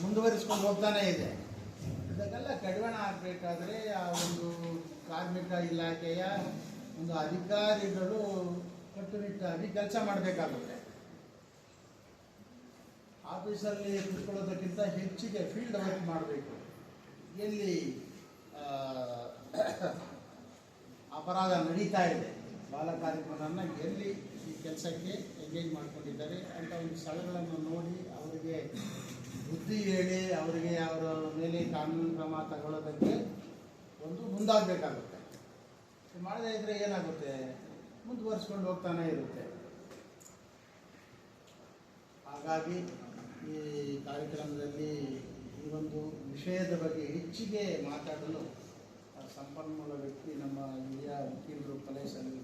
ಮುಂದುವರಿಸ್ಕೊಂಡು ಹೋಗ್ತಾನೇ ಇದೆ. ಇದಕ್ಕೆಲ್ಲ ಕಡಿವಾಣ ಆಗಬೇಕಾದ್ರೆ ಆ ಒಂದು ಕಾರ್ಮಿಕ ಇಲಾಖೆಯ ಒಂದು ಅಧಿಕಾರಿಗಳು ಕಟ್ಟುನಿಟ್ಟಾಗಿ ಕೆಲಸ ಮಾಡಬೇಕಾಗುತ್ತೆ. ಆಫೀಸಲ್ಲಿ ಕುತ್ಕೊಳ್ಳೋದಕ್ಕಿಂತ ಹೆಚ್ಚಿಗೆ ಫೀಲ್ಡ್ ವರ್ಕ್ ಮಾಡಬೇಕು. ಎಲ್ಲಿ ಅಪರಾಧ ನಡೀತಾ ಇದೆ. ಬಾಲ ಕಾರ್ಯಕ್ರಮವನ್ನು ಎಲ್ಲಿ ಈ ಕೆಲಸಕ್ಕೆ ಎಂಗೇಜ್ ಮಾಡ್ಕೊಂಡಿದ್ದಾರೆ ಅಂತ ಒಂದು ಸ್ಥಳಗಳನ್ನು ನೋಡಿ ಅವರಿಗೆ ಬುದ್ಧಿ ಹೇಳಿ ಅವರಿಗೆ ಅವರ ಮೇಲೆ ಕಾನೂನು ಕ್ರಮ ತಗೊಳ್ಳೋದಕ್ಕೆ ಒಂದು ಮುಂದಾಗಬೇಕಾಗುತ್ತೆ. ಮಾಡದೇ ಇದ್ದರೆ ಏನಾಗುತ್ತೆ? ಮುಂದುವರ್ಸ್ಕೊಂಡು ಹೋಗ್ತಾನೆ ಇರುತ್ತೆ. ಹಾಗಾಗಿ ಈ ಕಾರ್ಯಕ್ರಮದಲ್ಲಿ ಈ ಒಂದು ವಿಷಯದ ಬಗ್ಗೆ ಹೆಚ್ಚಿಗೆ ಮಾತಾಡಲು ಸಂಪನ್ಮೂಲ ವ್ಯಕ್ತಿ ನಮ್ಮ ಹಿರಿಯ ವಕೀಲರು ಕಲೆ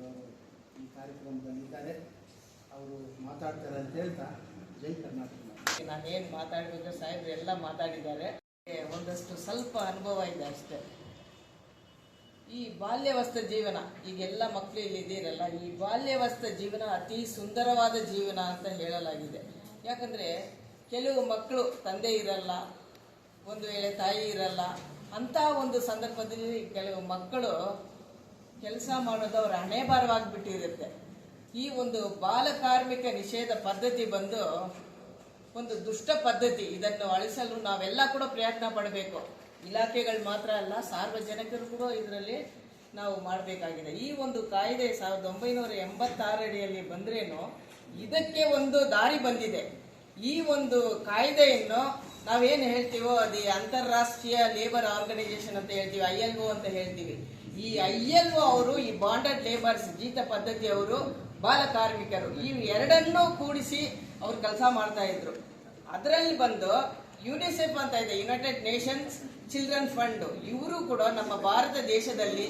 ಅವರು ಈ ಕಾರ್ಯಕ್ರಮದಲ್ಲಿದ್ದಾರೆ ಅವರು ಮಾತಾಡ್ತಾರೆ ಅಂತ ಹೇಳ್ತಾ ಜೈ ಕರ್ನಾಟಕ. ನಾನೇನು ಮಾತಾಡಬೇಕು ಸಾಹೇಬ್ರು ಎಲ್ಲ ಮಾತಾಡಿದ್ದಾರೆ. ಒಂದಷ್ಟು ಸ್ವಲ್ಪ ಅನುಭವ ಇದೆ ಅಷ್ಟೇ. ಈ ಬಾಲ್ಯವಸ್ಥ ಜೀವನ, ಈಗೆಲ್ಲ ಮಕ್ಕಳು ಇಲ್ಲಿದ್ದೀರಲ್ಲ ಈ ಬಾಲ್ಯವಸ್ಥ ಜೀವನ ಅತಿ ಸುಂದರವಾದ ಜೀವನ ಅಂತ ಹೇಳಲಾಗಿದೆ. ಯಾಕಂದರೆ, ಕೆಲವು ಮಕ್ಕಳು ತಂದೆ ಇರಲ್ಲ, ಒಂದು ವೇಳೆ ತಾಯಿ ಇರಲ್ಲ ಅಂಥ ಒಂದು ಸಂದರ್ಭದಲ್ಲಿ ಕೆಲವು ಮಕ್ಕಳು ಕೆಲಸ ಮಾಡೋದು ಅವರ ಹಣೆ ಭಾರವಾಗಿಬಿಟ್ಟಿರುತ್ತೆ. ಈ ಒಂದು ಬಾಲ ಕಾರ್ಮಿಕ ನಿಷೇಧ ಪದ್ಧತಿ ಬಂದು ಒಂದು ದುಷ್ಟ ಪದ್ಧತಿ. ಇದನ್ನು ಅಳಿಸಲು ನಾವೆಲ್ಲ ಕೂಡ ಪ್ರಯತ್ನ ಪಡಬೇಕು. ಇಲಾಖೆಗಳು ಮಾತ್ರ ಅಲ್ಲ, ಸಾರ್ವಜನಿಕರು ಕೂಡ ಇದರಲ್ಲಿ ನಾವು ಮಾಡಬೇಕಾಗಿದೆ. ಈ ಒಂದು ಕಾಯ್ದೆ ಸಾವಿರದ ಒಂಬೈನೂರ ಎಂಬತ್ತಾರಡಿಯಲ್ಲಿ ಬಂದ್ರೇನು, ಇದಕ್ಕೆ ಒಂದು ದಾರಿ ಬಂದಿದೆ. ಈ ಒಂದು ಕಾಯ್ದೆಯನ್ನು ನಾವೇನು ಹೇಳ್ತೀವೋ ಅದು ಅಂತಾರಾಷ್ಟ್ರೀಯ ಲೇಬರ್ ಆರ್ಗನೈಸೇಷನ್ ಅಂತ ಹೇಳ್ತೀವಿ ಐ ಎಲ್ ಅಂತ ಹೇಳ್ತೀವಿ. ಈ ಐ ಎಲ್ ಅವರು, ಈ ಬಾಂಡೆಡ್ ಲೇಬರ್ಸ್ ಜೀತ ಪದ್ಧತಿ ಅವರು, ಬಾಲ ಕಾರ್ಮಿಕರು, ಈ ಎರಡನ್ನೂ ಕೂಡಿಸಿ ಅವ್ರು ಕೆಲಸ ಮಾಡ್ತಾ ಇದ್ರು. ಅದರಲ್ಲಿ ಬಂದು ಯುನಿಸೆಫ್ ಅಂತ ಇದೆ ಯುನೈಟೆಡ್ ನೇಷನ್ಸ್ ಚಿಲ್ಡ್ರನ್ ಫಂಡ್ ಇವರು ಕೂಡ ನಮ್ಮ ಭಾರತ ದೇಶದಲ್ಲಿ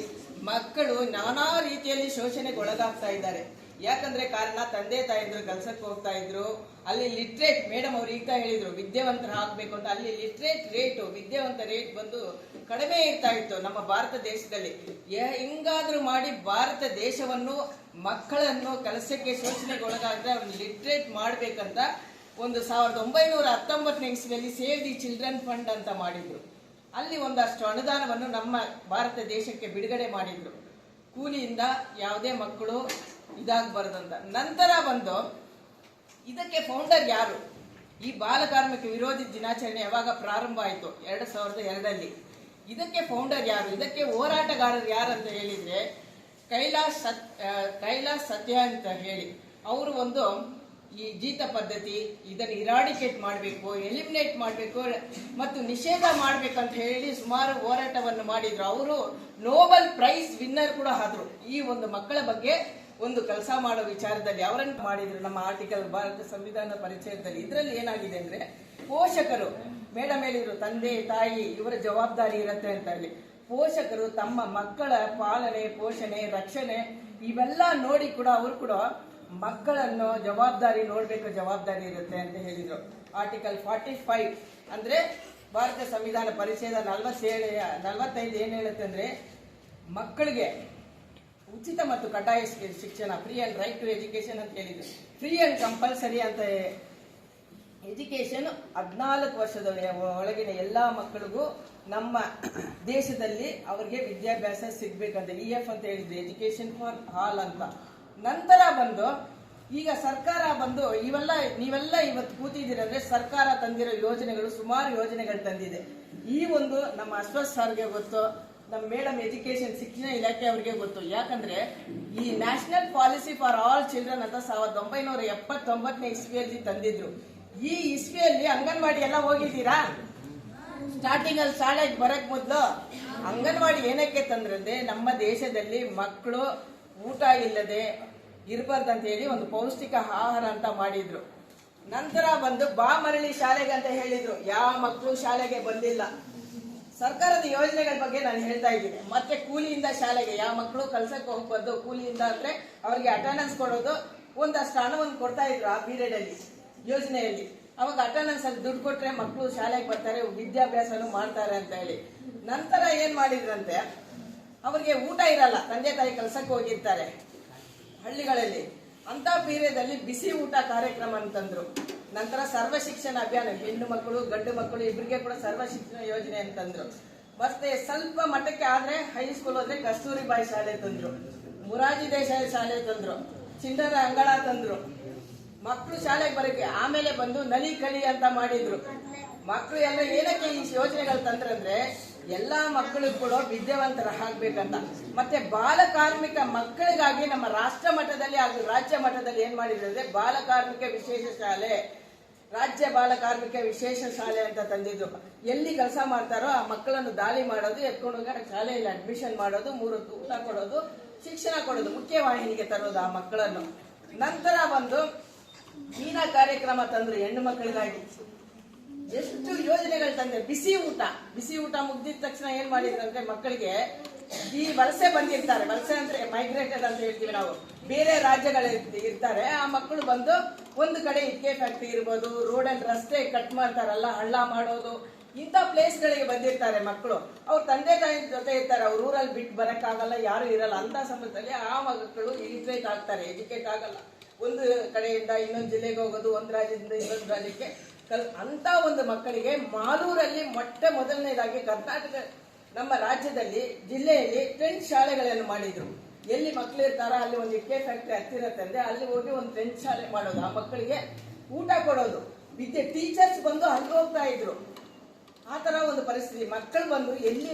ಮಕ್ಕಳು ನಾನಾ ರೀತಿಯಲ್ಲಿ ಶೋಷಣೆಗೆ ಒಳಗಾಗ್ತಾ ಇದ್ದಾರೆ. ಯಾಕಂದ್ರೆ ಕಾರಣ ತಂದೆ ತಾಯಿದ್ರು ಕೆಲಸಕ್ಕೆ ಹೋಗ್ತಾ ಇದ್ರು. ಅಲ್ಲಿ ಲಿಟ್ರೇಟ್ ಮೇಡಮ್ ಅವ್ರು ಈಗ ಹೇಳಿದ್ರು ವಿದ್ಯಾವಂತರ ಆಗ್ಬೇಕು ಅಂತ. ಅಲ್ಲಿ ಲಿಟ್ರೇಟ್ ರೇಟು ವಿದ್ಯಾವಂತ ರೇಟ್ ಬಂದು ಕಡಿಮೆ ಇರ್ತಾ ಇತ್ತು ನಮ್ಮ ಭಾರತ ದೇಶದಲ್ಲಿ. ಹೆಂಗಾದ್ರೂ ಮಾಡಿ ಭಾರತ ದೇಶವನ್ನು, ಮಕ್ಕಳನ್ನು ಕೆಲಸಕ್ಕೆ ಶೋಷಣೆಗೆ ಒಳಗಾದ್ರೆ ಅವ್ರನ್ನ ಲಿಟ್ರೇಟ್ ಮಾಡ್ಬೇಕಂತ ಒಂದು ಸಾವಿರದ ಒಂಬೈನೂರ ಹತ್ತೊಂಬತ್ತನೇ ಇಸ್ವಿಯಲ್ಲಿ ಸೇವ್ ದಿ ಚಿಲ್ಡ್ರನ್ ಫಂಡ್ ಅಂತ ಮಾಡಿದ್ರು. ಅಲ್ಲಿ ಒಂದಷ್ಟು ಅನುದಾನವನ್ನು ನಮ್ಮ ಭಾರತ ದೇಶಕ್ಕೆ ಬಿಡುಗಡೆ ಮಾಡಿದ್ರು. ಕೂಲಿಯಿಂದ ಯಾವುದೇ ಮಕ್ಕಳು ಇದಾಗಬಾರ್ದಂತ. ನಂತರ ಬಂದು ಇದಕ್ಕೆ ಫೌಂಡರ್ ಯಾರು? ಈ ಬಾಲಕಾರ್ಮಿಕ ವಿರೋಧಿ ದಿನಾಚರಣೆ ಯಾವಾಗ ಪ್ರಾರಂಭ ಆಯಿತು? ಎರಡು ಸಾವಿರದ ಎರಡರಲ್ಲಿ. ಇದಕ್ಕೆ ಫೌಂಡರ್ ಯಾರು? ಇದಕ್ಕೆ ಹೋರಾಟಗಾರರು ಯಾರು ಅಂತ ಹೇಳಿದ್ರೆ ಕೈಲಾಸ್ ಸತ್ ಕೈಲಾಸ್ ಸತ್ಯ ಅಂತ ಹೇಳಿ. ಅವರು ಒಂದು ಈ ಜೀತ ಪದ್ಧತಿ, ಇದನ್ನು ಇರಾಡಿಕೇಟ್ ಮಾಡಬೇಕು ಎಲಿಮಿನೇಟ್ ಮಾಡಬೇಕು, ಮತ್ತು ನಿಷೇಧ ಮಾಡಬೇಕಂತ ಹೇಳಿ ಸುಮಾರು ಹೋರಾಟವನ್ನು ಮಾಡಿದ್ರು. ಅವರು ನೋಬೆಲ್ ಪ್ರೈಸ್ ವಿನ್ನರ್ ಕೂಡ ಆದರು. ಈ ಒಂದು ಮಕ್ಕಳ ಬಗ್ಗೆ ಒಂದು ಕೆಲಸ ಮಾಡೋ ವಿಚಾರದಲ್ಲಿ ಅವರನ್ನು ಮಾಡಿದ್ರು ನಮ್ಮ ಆರ್ಟಿಕಲ್ ಭಾರತ ಸಂವಿಧಾನ ಪರಿಚಯದಲ್ಲಿ. ಇದರಲ್ಲಿ ಏನಾಗಿದೆ ಅಂದ್ರೆ, ಪೋಷಕರು ಮೇಡಮ್ ಹೇಳಿದ್ರು ತಂದೆ, ತಾಯಿ, ಇವರ ಜವಾಬ್ದಾರಿ ಇರುತ್ತೆ ಅಂತ ಹೇಳಿ. ಪೋಷಕರು ತಮ್ಮ ಮಕ್ಕಳ ಪಾಲನೆ, ಪೋಷಣೆ, ರಕ್ಷಣೆ, ಇವೆಲ್ಲ ನೋಡಿ ಕೂಡ ಅವರು ಕೂಡ ಮಕ್ಕಳನ್ನು ಜವಾಬ್ದಾರಿ, ನೋಡಬೇಕು ಜವಾಬ್ದಾರಿ ಇರುತ್ತೆ ಅಂತ ಹೇಳಿದ್ರು. ಆರ್ಟಿಕಲ್ ಫಾರ್ಟಿ ಫೈವ್ ಅಂದ್ರೆ ಭಾರತ ಸಂವಿಧಾನ ಪರಿಚಯದ ನಲವತ್ತೇಳು, ನಲವತ್ತೈದು ಏನು ಹೇಳುತ್ತೆ ಅಂದ್ರೆ, ಮಕ್ಕಳಿಗೆ ಉಚಿತ ಮತ್ತು ಕಡ್ಡಾಯ ಶಿಕ್ಷಣ free and right to education ಅಂತ ಹೇಳಿದ್ರು. ಫ್ರೀ ಅಂಡ್ ಕಂಪಲ್ಸರಿ ಅಂತ ಎಜುಕೇಶನ್ ಹದಿನಾಲ್ಕು ವರ್ಷದ ಒಳಗಿನ ಎಲ್ಲ ಮಕ್ಕಳಿಗೂ ನಮ್ಮ ದೇಶದಲ್ಲಿ ಅವರಿಗೆ ವಿದ್ಯಾಭ್ಯಾಸ ಸಿಗ್ಬೇಕಂತ ಇ ಎಫ್ ಅಂತ ಹೇಳಿದ್ರು ಎಜುಕೇಶನ್ ಫಾರ್ ಆಲ್ ಅಂತ. ನಂತರ ಬಂದು, ಈಗ ಸರ್ಕಾರ ಬಂದು, ಇವೆಲ್ಲ, ನೀವೆಲ್ಲ ಇವತ್ತು ಕೂತಿದ್ದೀರಂದ್ರೆ ಸರ್ಕಾರ ತಂದಿರೋ ಯೋಜನೆಗಳು ಸುಮಾರು ಯೋಜನೆಗಳು ತಂದಿದೆ. ಈ ಒಂದು ನಮ್ಮ ಅಶ್ವಥ್ ಸರ್ಗೆ ಗೊತ್ತು ನಮ್ಮ ಮೇಡಮ್ ಎಜುಕೇಶನ್ ಶಿಕ್ಷಣ ಇಲಾಖೆ ಅವರಿಗೆ ಗೊತ್ತು. ಯಾಕಂದ್ರೆ ಈ national policy for all children ಅಂತ ಸಾವಿರದ ಒಂಬೈನೂರ ಎಪ್ಪತ್ತೊಂಬತ್ತನೇ ಇಸ್ವಿಯಲ್ಲಿ ತಂದಿದ್ರು. ಈ ಇಸ್ವಿಯಲ್ಲಿ ಅಂಗನವಾಡಿ ಎಲ್ಲ ಹೋಗಿದ್ದೀರಾ? ಸ್ಟಾರ್ಟಿಂಗ್ ಅಲ್ಲಿ ಶಾಲೆಗೆ ಬರಕ್ ಮೊದಲು ಅಂಗನವಾಡಿ ಏನಕ್ಕೆ ತಂದ್ರಂದ್ರೆ ನಮ್ಮ ದೇಶದಲ್ಲಿ ಮಕ್ಕಳು ಊಟ ಇಲ್ಲದೆ ಇರಬಾರ್ದಂತ ಹೇಳಿ ಒಂದು ಪೌಷ್ಟಿಕ ಆಹಾರ ಅಂತ ಮಾಡಿದ್ರು. ನಂತರ ಬಂದು ಬಾ ಮರಳಿ ಶಾಲೆಗೆ ಅಂತ ಹೇಳಿದ್ರು. ಯಾವ ಮಕ್ಕಳು ಶಾಲೆಗೆ ಬಂದಿಲ್ಲ. ಸರ್ಕಾರದ ಯೋಜನೆಗಳ ಬಗ್ಗೆ ನಾನು ಹೇಳ್ತಾ ಇದ್ದೀನಿ. ಮತ್ತೆ ಕೂಲಿಯಿಂದ ಶಾಲೆಗೆ, ಯಾವ ಮಕ್ಕಳು ಕಲ್ಸಕ್ಕೆ ಹೋಗ್ಬಾರ್ದು. ಕೂಲಿಯಿಂದ ಅಂದ್ರೆ ಅವ್ರಿಗೆ ಅಟೆಂಡೆನ್ಸ್ ಕೊಡೋದು. ಒಂದಷ್ಟು ಹಣವನ್ನು ಕೊಡ್ತಾ ಇದ್ರು ಆ ಪೀರಿಯಡ್ ಅಲ್ಲಿ, ಯೋಜನೆಯಲ್ಲಿ. ಅವಾಗ ಅಟೆಂಡೆನ್ಸ್ ಅಲ್ಲಿ ದುಡ್ಡು ಕೊಟ್ರೆ ಮಕ್ಕಳು ಶಾಲೆಗೆ ಬರ್ತಾರೆ, ವಿದ್ಯಾಭ್ಯಾಸನೂ ಮಾಡ್ತಾರೆ ಅಂತ ಹೇಳಿ. ನಂತರ ಏನ್ ಮಾಡಿದ್ರಂತೆ? ಅವ್ರಿಗೆ ಊಟ ಇರಲ್ಲ, ತಂದೆ ತಾಯಿ ಕೆಲ್ಸಕ್ಕೆ ಹೋಗಿರ್ತಾರೆ ಹಳ್ಳಿಗಳಲ್ಲಿ. ಅಂತ ಪೀರಿಯದಲ್ಲಿ ಬಿಸಿ ಊಟ ಕಾರ್ಯಕ್ರಮ ಅಂತಂದ್ರು ನಂತರ ಸರ್ವ ಶಿಕ್ಷಣ ಅಭಿಯಾನ, ಹೆಣ್ಣು ಮಕ್ಕಳು, ಗಂಡು ಮಕ್ಕಳು ಇಬ್ಬರಿಗೆ ಕೂಡ ಸರ್ವ ಶಿಕ್ಷಣ ಯೋಜನೆ ಅಂತಂದ್ರು ಮತ್ತೆ ಸ್ವಲ್ಪ ಮಟ್ಟಕ್ಕೆ ಆದ್ರೆ ಹೈಸ್ಕೂಲ್ ಹೋದ್ರೆ ಕಸ್ತೂರಿ ಬಾಯಿ ಶಾಲೆ ತಂದ್ರು ಮುರಾಜಿ ದೇಸಾಯಿ ಶಾಲೆ ತಂದ್ರು ಚಿನ್ನರ ಅಂಗಳ ತಂದ್ರು. ಮಕ್ಕಳು ಶಾಲೆಗೆ ಬರಕ್ಕೆ ಆಮೇಲೆ ಬಂದು ನಲಿ ಕಲಿ ಅಂತ ಮಾಡಿದ್ರು. ಮಕ್ಕಳು ಎಲ್ಲ ಏನಕ್ಕೆ ಈ ಯೋಜನೆಗಳು ತಂದ್ರಂದ್ರೆ ಎಲ್ಲಾ ಮಕ್ಕಳು ಕೂಡ ವಿದ್ಯಾವಂತರ ಆಗ್ಬೇಕಂತ. ಮತ್ತೆ ಬಾಲ ಕಾರ್ಮಿಕ ಮಕ್ಕಳಿಗಾಗಿ ನಮ್ಮ ರಾಷ್ಟ್ರ ಮಟ್ಟದಲ್ಲಿ ಹಾಗೂ ರಾಜ್ಯ ಮಟ್ಟದಲ್ಲಿ ಏನ್ ಮಾಡಿದ್ರು ಅಂದ್ರೆ ಬಾಲ ಕಾರ್ಮಿಕ ವಿಶೇಷ ಶಾಲೆ, ರಾಜ್ಯ ಬಾಲ ಕಾರ್ಮಿಕ ವಿಶೇಷ ಶಾಲೆ ಅಂತ ತಂದಿದ್ರು ಎಲ್ಲಿ ಕೆಲಸ ಮಾಡ್ತಾರೋ ಆ ಮಕ್ಕಳನ್ನು ದಾಳಿ ಮಾಡೋದು, ಎತ್ಕೊಂಡು ಶಾಲೆಯಲ್ಲಿ ಅಡ್ಮಿಷನ್ ಮಾಡೋದು ಮೂರು ಊಟ ಕೊಡೋದು, ಶಿಕ್ಷಣ ಕೊಡೋದು, ಮುಖ್ಯವಾಹಿನಿಗೆ ತರೋದು ಆ ಮಕ್ಕಳನ್ನು. ನಂತರ ಒಂದು ಮೀನಾ ಕಾರ್ಯಕ್ರಮ ತಂದ್ರು ಹೆಣ್ಣು ಮಕ್ಕಳಿಗಾಗಿ. ಎಷ್ಟು ಯೋಜನೆಗಳು ತಂದೆ. ಬಿಸಿ ಊಟ. ಬಿಸಿ ಊಟ ಮುಗ್ದಿದ ತಕ್ಷಣ ಏನ್ ಮಾಡಿದ್ರಂದ್ರೆ ಮಕ್ಕಳಿಗೆ ಈ ವಲಸೆ ಬಂದಿರ್ತಾರೆ. ವಲಸೆ ಅಂದ್ರೆ ಮೈಗ್ರೇಟೆಡ್ ಅಂತ ಹೇಳ್ತೀವಿ ನಾವು. ಬೇರೆ ರಾಜ್ಯಗಳ ಇರ್ತಾರೆ. ಆ ಮಕ್ಕಳು ಬಂದು ಒಂದು ಕಡೆ ಇಟ್ಕೆ ಫ್ಯಾಕ್ಟ್ರಿ ಇರ್ಬೋದು ರೋಡಲ್ಲಿ ರಸ್ತೆ ಕಟ್ ಮಾಡ್ತಾರಲ್ಲ, ಹಳ್ಳ ಮಾಡೋದು, ಇಂಥ ಪ್ಲೇಸ್ಗಳಿಗೆ ಬಂದಿರ್ತಾರೆ ಮಕ್ಕಳು. ಅವ್ರ ತಂದೆ ತಾಯಿ ಜೊತೆ ಇರ್ತಾರೆ. ಅವ್ರ ಊರಲ್ಲಿ ಬಿಟ್ಟು ಬರೋಕ್ಕಾಗಲ್ಲ, ಯಾರು ಇರಲ್ಲ. ಅಂತ ಸಮಯದಲ್ಲಿ ಆ ಮಕ್ಕಳು ಇಲಿಟ್ರೇಟ್ ಆಗ್ತಾರೆ. ಎಜುಕೇಟ್ ಆಗಲ್ಲ. ಒಂದು ಕಡೆಯಿಂದ ಇನ್ನೊಂದು ಜಿಲ್ಲೆಗೆ ಹೋಗೋದು, ಒಂದು ರಾಜ್ಯದಿಂದ ಇನ್ನೊಂದು ರಾಜ್ಯಕ್ಕೆ ಕಲ್, ಅಂತ ಒಂದು ಮಕ್ಕಳಿಗೆ ಮಾಲೂರಲ್ಲಿ ಮೊಟ್ಟ ಮೊದಲನೇದಾಗಿ ಕರ್ನಾಟಕ, ನಮ್ಮ ರಾಜ್ಯದಲ್ಲಿ, ಜಿಲ್ಲೆಯಲ್ಲಿ ಟೆಂಟ್ ಶಾಲೆಗಳನ್ನು ಮಾಡಿದ್ರು. ಎಲ್ಲಿ ಮಕ್ಕಳು ಇರ್ತಾರ ಅಲ್ಲಿ ಒಂದು ಇಕ್ಕೆ ಫ್ಯಾಕ್ಟ್ರಿ ಹತ್ತಿರ ತಂದೆ ಅಲ್ಲಿ ಹೋಗಿ ಒಂದು ಟೆಂಟ್ ಶಾಲೆ ಮಾಡೋದು. ಆ ಮಕ್ಕಳಿಗೆ ಊಟ ಕೊಡೋದು. ವಿದ್ಯೆ ಟೀಚರ್ಸ್ ಬಂದು ಅಲ್ಲಿ ಹೋಗ್ತಾ ಇದ್ರು. ಆ ತರ ಒಂದು ಪರಿಸ್ಥಿತಿ. ಮಕ್ಕಳು ಬಂದು ಎಲ್ಲಿ